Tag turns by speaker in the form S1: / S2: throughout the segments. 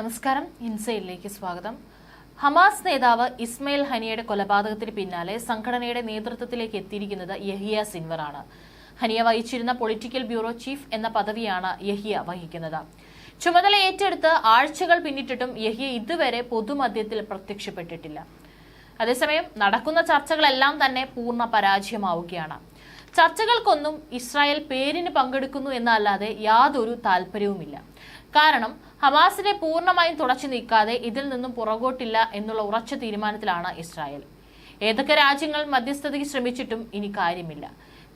S1: നമസ്കാരം. ഇൻസൈഡിലേക്ക് സ്വാഗതം. ഹമാസ് നേതാവ് ഇസ്മയിൽ ഹനിയയുടെ കൊലപാതകത്തിന് പിന്നാലെ സംഘടനയുടെ നേതൃത്വത്തിലേക്ക് എത്തിയിരിക്കുന്നത് യഹിയ സിൻവറാണ് ഹനിയ വഹിച്ചിരുന്ന പൊളിറ്റിക്കൽ ബ്യൂറോ ചീഫ് എന്ന പദവിയാണ് യഹിയ വഹിക്കുന്നത്. ചുമതല ഏറ്റെടുത്ത് ആഴ്ചകൾ പിന്നിട്ടിട്ടും യഹിയ ഇതുവരെ പൊതുമധ്യത്തിൽ പ്രത്യക്ഷപ്പെട്ടിട്ടില്ല. അതേസമയം നടക്കുന്ന ചർച്ചകളെല്ലാം തന്നെ പൂർണ പരാജയമാവുകയാണ്. ചർച്ചകൾക്കൊന്നും ഇസ്രായേൽ പേരിന് പങ്കെടുക്കുന്നു എന്നല്ലാതെ യാതൊരു താല്പര്യവുമില്ല കാരണം ഹമാസിനെ പൂർണമായും തുടച്ചു നീക്കാതെ ഇതിൽ നിന്നും പുറകോട്ടില്ല എന്നുള്ള ഉറച്ച തീരുമാനത്തിലാണ് ഇസ്രായേൽ. ഏതൊക്കെ രാജ്യങ്ങൾ മധ്യസ്ഥതയ്ക്ക് ശ്രമിച്ചിട്ടും ഇനി കാര്യമില്ല.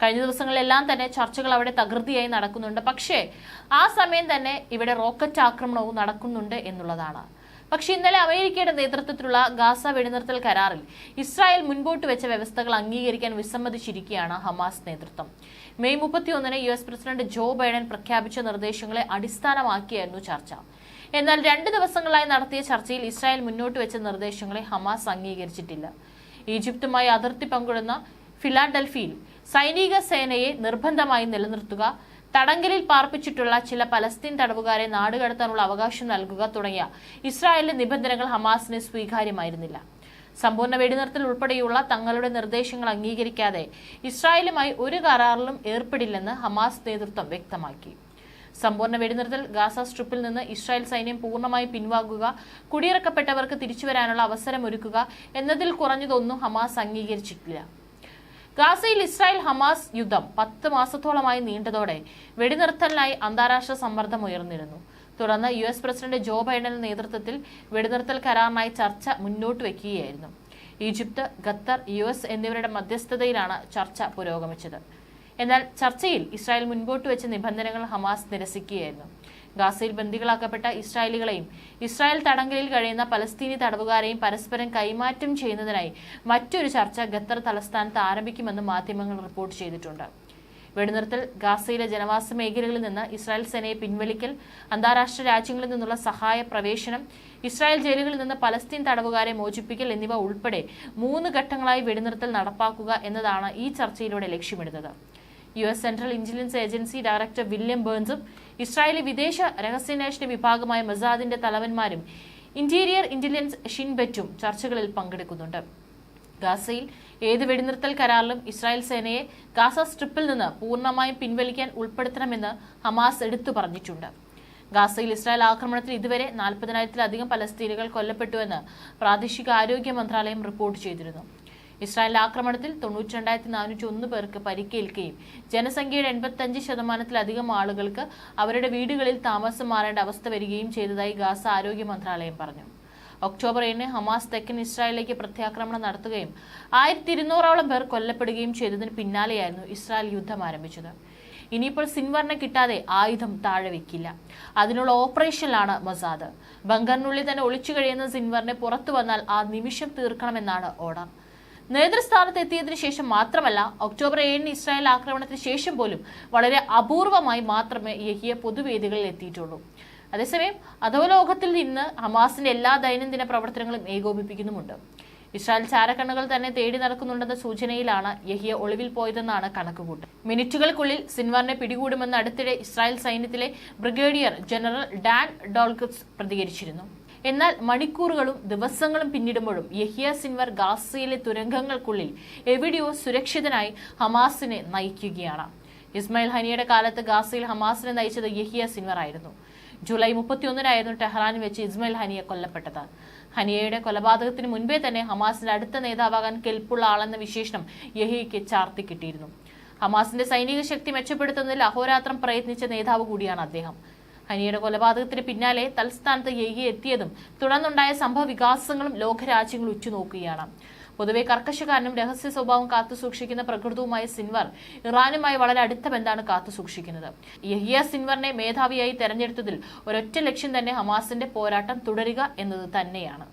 S1: കഴിഞ്ഞ ദിവസങ്ങളിലെല്ലാം തന്നെ ചർച്ചകൾ അവിടെ തകൃതിയായി നടക്കുന്നുണ്ട്. പക്ഷേ ആ സമയം തന്നെ ഇവിടെ റോക്കറ്റ് ആക്രമണവും നടക്കുന്നുണ്ട് എന്നുള്ളതാണ്. പക്ഷേ ഇന്നലെ അമേരിക്കയുടെ നേതൃത്വത്തിലുള്ള ഗാസ വെടിനിർത്തൽ കരാറിൽ ഇസ്രായേൽ മുൻപോട്ട് വെച്ച വ്യവസ്ഥകൾ അംഗീകരിക്കാൻ വിസമ്മതിച്ചിരിക്കുകയാണ് ഹമാസ് നേതൃത്വം. മെയ് മുപ്പത്തിയൊന്നിന് U S president Joe Biden പ്രഖ്യാപിച്ച നിർദ്ദേശങ്ങളെ അടിസ്ഥാനമാക്കിയായിരുന്നു ചർച്ച. എന്നാൽ രണ്ട് ദിവസങ്ങളായി നടത്തിയ ചർച്ചയിൽ ഇസ്രായേൽ മുന്നോട്ട് വെച്ച നിർദ്ദേശങ്ങളെ ഹമാസ് അംഗീകരിച്ചിട്ടില്ല. ഈജിപ്തുമായി അതിർത്തി പങ്കിടുന്ന ഫിലാഡൽഫിയിൽ സൈനിക സേനയെ നിർബന്ധമായി നിലനിർത്തുക തടങ്കലിൽ പാർപ്പിച്ചിട്ടുള്ള ചില പലസ്തീൻ തടവുകാരെ നാടുകടത്താനുള്ള അവകാശം നൽകുക തുടങ്ങിയ ഇസ്രായേലിന്റെ നിബന്ധനകൾ ഹമാസിന് സ്വീകാര്യമായിരുന്നില്ല. സമ്പൂർണ വെടിനിർത്തൽ ഉൾപ്പെടെയുള്ള തങ്ങളുടെ നിർദ്ദേശങ്ങൾ അംഗീകരിക്കാതെ ഇസ്രായേലുമായി ഒരു കരാറിലും ഏർപ്പെടില്ലെന്ന് ഹമാസ് നേതൃത്വം വ്യക്തമാക്കി. സമ്പൂർണ വെടിനിർത്തൽ ഗാസ സ്ട്രിപ്പിൽ നിന്ന് ഇസ്രായേൽ സൈന്യം പൂർണമായി പിൻവാങ്ങുക കുടിയിറക്കപ്പെട്ടവർക്ക് തിരിച്ചുവരാനുള്ള അവസരമൊരുക്കുക എന്നതിൽ കുറഞ്ഞതൊന്നും ഹമാസ് അംഗീകരിച്ചിട്ടില്ല. ഗാസയിൽ ഇസ്രായേൽ ഹമാസ് യുദ്ധം പത്ത് മാസത്തോളമായി നീണ്ടതോടെ വെടിനിർത്തലിനായി അന്താരാഷ്ട്ര സമ്മർദ്ദം ഉയർന്നിരുന്നു. തുടർന്ന് യു എസ് പ്രസിഡന്റ് ജോ ബൈഡന്റെ നേതൃത്വത്തിൽ വെടിനിർത്തൽ കരാറിനായി ചർച്ച മുന്നോട്ട് വയ്ക്കുകയായിരുന്നു ഈജിപ്ത് ഖത്തർ യു എസ് എന്നിവരുടെ മധ്യസ്ഥതയിലാണ് ചർച്ച പുരോഗമിച്ചത്. എന്നാൽ ചർച്ചയിൽ ഇസ്രായേൽ മുൻപോട്ട് വെച്ച നിബന്ധനകൾ ഹമാസ് നിരസിക്കുകയായിരുന്നു. ഗാസയിൽ ബന്ദികളാക്കപ്പെട്ട ഇസ്രായേലികളെയും ഇസ്രായേൽ തടങ്കലിൽ കഴിയുന്ന പലസ്തീനി തടവുകാരെയും പരസ്പരം കൈമാറ്റം ചെയ്യുന്നതിനായി മറ്റൊരു ചർച്ച ഖത്തർ തലസ്ഥാനത്ത് ആരംഭിക്കുമെന്ന് മാധ്യമങ്ങൾ റിപ്പോർട്ട് ചെയ്തിട്ടുണ്ട്. വെടിനിർത്തൽ ഗാസയിലെ ജനവാസ മേഖലകളിൽ നിന്ന് ഇസ്രായേൽ സേനയെ പിൻവലിക്കൽ അന്താരാഷ്ട്ര രാജ്യങ്ങളിൽ നിന്നുള്ള സഹായ പ്രവേശനം ഇസ്രായേൽ ജയിലുകളിൽ നിന്ന് പലസ്തീൻ തടവുകാരെ മോചിപ്പിക്കൽ എന്നിവ ഉൾപ്പെടെ മൂന്ന് ഘട്ടങ്ങളായി വെടിനിർത്തൽ നടപ്പാക്കുക എന്നതാണ് ഈ ചർച്ചയിലൂടെ ലക്ഷ്യമിടുന്നത്. U S central intelligence agency director William ബേൺസും Israeli വിദേശ രഹസ്യാന്വേഷണ വിഭാഗമായ മസാദിന്റെ തലവന്മാരും ഇന്റീരിയർ ഇന്റലിജൻസ് ഷിൻബെറ്റും ചർച്ചകളിൽ പങ്കെടുക്കുന്നുണ്ട്. ഗാസയിൽ ഏത് വെടിനിർത്തൽ കരാറിലും ഇസ്രായേൽ സേനയെ ഗാസ സ്ട്രിപ്പിൽ നിന്ന് പൂർണമായും പിൻവലിക്കാൻ ഉൾപ്പെടുത്തണമെന്ന് ഹമാസ് എടുത്തു പറഞ്ഞിട്ടുണ്ട്. ഗാസയിൽ ഇസ്രായേൽ ആക്രമണത്തിൽ ഇതുവരെ നാൽപ്പതിനായിരത്തിലധികം പലസ്തീനുകൾ കൊല്ലപ്പെട്ടുവെന്ന് പ്രാദേശിക ആരോഗ്യ മന്ത്രാലയം റിപ്പോർട്ട് ചെയ്തിരുന്നു. ഇസ്രായേൽ ആക്രമണത്തിൽ തൊണ്ണൂറ്റി രണ്ടായിരത്തി നാനൂറ്റി ഒന്ന് പേർക്ക് പരിക്കേൽക്കുകയും ജനസംഖ്യയുടെ എൺപത്തഞ്ച് ശതമാനത്തിലധികം ആളുകൾക്ക് അവരുടെ വീടുകളിൽ താമസം മാറേണ്ട അവസ്ഥ വരികയും ചെയ്തതായി ഗാസ ആരോഗ്യ മന്ത്രാലയം പറഞ്ഞു. ഒക്ടോബർ ഏഴിന് ഹമാസ് തെക്കൻ ഇസ്രായേലിലേക്ക് പ്രത്യാക്രമണം നടത്തുകയും ആയിരത്തി ഇരുന്നൂറോളം പേർ കൊല്ലപ്പെടുകയും ചെയ്തതിന് പിന്നാലെയായിരുന്നു ഇസ്രായേൽ യുദ്ധം ആരംഭിച്ചത്. ഇനിയിപ്പോൾ സിൻവറിനെ കിട്ടാതെ ആയുധം താഴെ വെക്കില്ല. അതിനുള്ള ഓപ്പറേഷനിലാണ് മസാദ്. ബങ്കറിനുള്ളിൽ തന്നെ ഒളിച്ചു കഴിയുന്ന സിൻവറിനെ പുറത്തു വന്നാൽ ആ നിമിഷം തീർക്കണമെന്നാണ് ഓർഡർ. നേതൃസ്ഥാനത്ത് എത്തിയതിനു ശേഷം മാത്രമല്ല ഒക്ടോബർ ഏഴിന് ഇസ്രായേൽ ആക്രമണത്തിന് ശേഷം പോലും വളരെ അപൂർവമായി മാത്രമേ യഹിയ പൊതുവേദികളിൽ എത്തിയിട്ടുള്ളൂ. അതേസമയം അധോലോകത്തിൽ നിന്ന് ഹമാസിന്റെ എല്ലാ ദൈനംദിന പ്രവർത്തനങ്ങളും ഏകോപിപ്പിക്കുന്നുമുണ്ട്. ഇസ്രായേൽ ചാരക്കണ്ണുകൾ തന്നെ തേടി നടക്കുന്നുണ്ടെന്ന സൂചനയിലാണ് യഹിയ ഒളിവിൽ പോയതെന്നാണ് കണക്കുകൂട്ട് മിനിറ്റുകൾക്കുള്ളിൽ സിൻവാറിനെ പിടികൂടുമെന്ന് അടുത്തിടെ ഇസ്രായേൽ സൈന്യത്തിലെ ബ്രിഗേഡിയർ ജനറൽ ഡാൻ ഡോൾഗസ് പ്രതികരിച്ചിരുന്നു. എന്നാൽ മണിക്കൂറുകളും ദിവസങ്ങളും പിന്നിടുമ്പോഴും യഹിയ സിൻവർ ഗാസയിലെ തുരങ്കങ്ങൾക്കുള്ളിൽ എവിടെയോ സുരക്ഷിതനായി ഹമാസിനെ നയിക്കുകയാണ്. ഇസ്മായിൽ ഹനിയുടെ കാലത്ത് ഗാസയിൽ ഹമാസിനെ നയിച്ചത് യഹിയ സിൻവർ ആയിരുന്നു. ജൂലൈ മുപ്പത്തിയൊന്നിനായിരുന്നു ടെഹ്റാനിൽ വെച്ച് ഇസ്മായിൽ ഹനിയെ കൊല്ലപ്പെട്ടത്. ഹനിയയുടെ കൊലപാതകത്തിന് മുൻപേ തന്നെ ഹമാസിന്റെ അടുത്ത നേതാവാകാൻ കെൽപ്പുള്ള ആളെന്ന വിശേഷണം യഹിയയ്ക്ക് ചാർത്തി കിട്ടിയിരുന്നു. ഹമാസിന്റെ സൈനിക ശക്തി മെച്ചപ്പെടുത്തുന്നതിൽ അഹോരാത്രം പ്രയത്നിച്ച നേതാവ് കൂടിയാണ് അദ്ദേഹം. ഹനിയുടെ കൊലപാതകത്തിന് പിന്നാലെ തൽസ്ഥാനത്ത് യഹി എത്തിയതും തുടർന്നുണ്ടായ സംഭവ വികാസങ്ങളും ലോകരാജ്യങ്ങൾ ഉറ്റുനോക്കുകയാണ്. പൊതുവെ കർക്കശക്കാരനും രഹസ്യ സ്വഭാവം കാത്തു സൂക്ഷിക്കുന്ന പ്രകൃതവുമായ സിൻവർ ഇറാനുമായി വളരെ അടുത്ത കാത്തു സൂക്ഷിക്കുന്നത്. യഹിയ സിൻവറിനെ മേധാവിയായി തെരഞ്ഞെടുത്തതിൽ ഒരൊറ്റ ലക്ഷ്യം തന്നെ ഹമാസിന്റെ പോരാട്ടം തുടരുക എന്നത് തന്നെയാണ്.